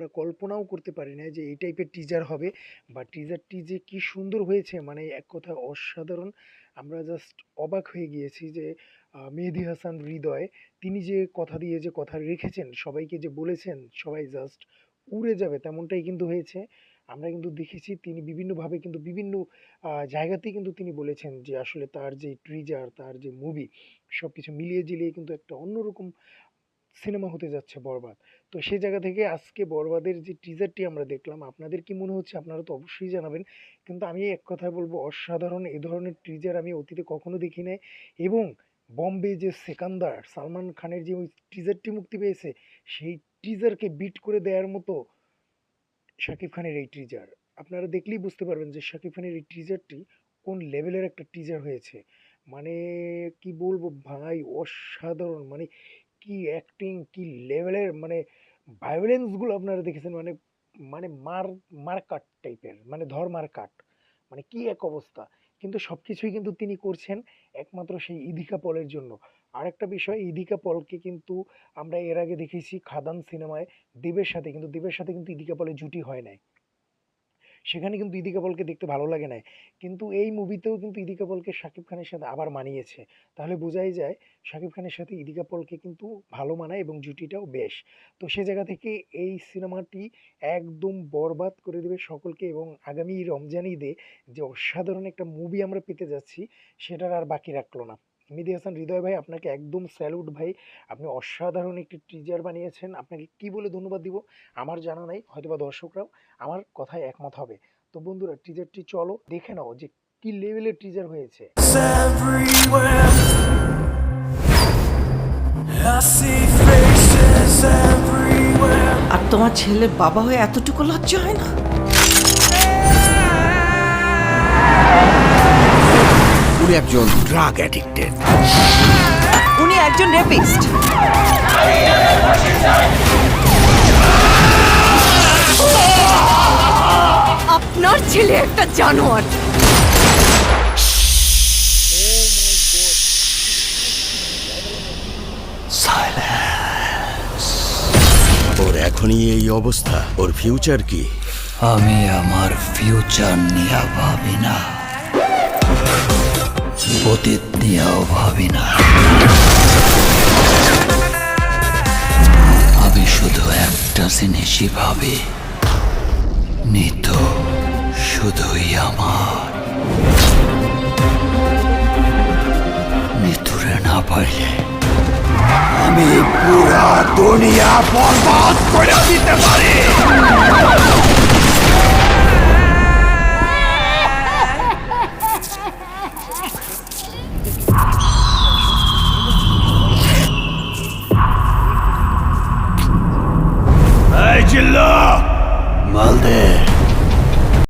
আমরা কল্পনাও করতে পারি না যে এই টাইপের টিজার হবে। বা টিজারটি যে কি সুন্দর হয়েছে মানে এক কথায় অসাধারণ। আমরা জাস্ট অবাক হয়ে গিয়েছি যে মেহেদী হাসান হৃদয়, তিনি যে কথা দিয়ে যে কথা রেখেছেন, সবাইকে যে বলেছেন, সবাই জাস্ট উড়ে যাবে, তেমনটাই কিন্তু হয়েছে। আমরা কিন্তু দেখেছি তিনি বিভিন্নভাবে কিন্তু বিভিন্ন জায়গাতেই কিন্তু তিনি বলেছেন যে আসলে তার যে ট্রিজার তার যে মুভি সবকিছু মিলিয়ে জিলিয়ে কিন্তু একটা অন্যরকম সিনেমা হতে যাচ্ছে বরবাদ। তো সেই জায়গা থেকে আজকে বরবাদের যে টিজারটি আমরা দেখলাম, আপনাদের কি মনে হচ্ছে? আপনারা তো অবশ্যই জানাবেন। কিন্তু আমি এক কথায় বলব, অসাধারণ এ ধরনের টিজার আমি অতীতে কখনো দেখি নাই। এবং বম্বে যে সেকান্দার, সালমান খানের যে ওই টিজারটি মুক্তি পেয়েছে, সেই টিজারকে বিট করে দেওয়ার মতো শাকিব খানের এই টিজার আপনারা দেখলেই বুঝতে পারবেন যে শাকিব খানের এই টিজারটি কোন লেভেলের একটা টিজার হয়েছে। মানে কি বলব ভাই, অসাধারণ। মানে কি অ্যাক্টিং কি লেভেলের মানে ভায়োলেন্সগুলো আপনারা দেখেছেন? মানে মানে মার মার কাট টাইপের মানে ধর মার কাট মানে কি এক অবস্থা? কিন্তু সব কিছুই কিন্তু তিনি করছেন একমাত্র সেই ইদিকা পলের জন্য। আরেকটা বিষয়, ইদিকা পলকে কিন্তু আমরা এর আগে দেখেছি খাদান সিনেমায় দেবের সাথে, কিন্তু দেবের সাথে কিন্তু ইদিকা পলের জুটি হয় নাই। সেখানে কিন্তু ইদিকা পলকে দেখতে ভালো লাগে নাই। কিন্তু এই মুভিতেও কিন্তু ইদিকা পলকে শাকিব খানের সাথে আবার মানিয়েছে। তাহলে বোঝাই যায়, শাকিব খানের সাথে ইদিকা পলকে কিন্তু ভালো মানায় এবং জুটিটাও বেশ। তো সে জায়গা থেকে এই সিনেমাটি একদম বরবাদ করে দেবে সকলকে এবং আগামী রমজান ঈদে যে অসাধারণ একটা মুভি আমরা পেতে যাচ্ছি, সেটার আর বাকি রাখল না। মেহেদী হাসান হৃদয় ভাই আপনাকে একদম স্যালুট ভাই। আপনি অসাধারণ একটি টিজার বানিয়েছেন। আপনাকে কি বলে ধন্যবাদ দিব? আমার জানা নাই হয়তোবা দর্শকরাও। আমার কথায় একমত হবে। তো বন্ধুরা টিজারটি চলো দেখে নাও যে কি লেভেলের টিজার হয়েছে. আর তোমার ছেলের বাবা হয়ে এতটুকু লজ্জা হয় না? উনি একজন ড্রাগ অ্যাডিক্টেড উনি একজন রেপিস্ট আপনার ছেলে একটা জানোয়ার। ওর এখনই এই অবস্থা। ওর ফিউচার কি? আমি আমার ফিউচার নিয়ে ভাবি না। অতীত আমি শুধু একটা জিনিসই ভাবি। নিত শুধুই আমার। নিতুরে না পাইলে আমি পুরা দুনিয়া বরবাদ করে দিতে পারি। Valde.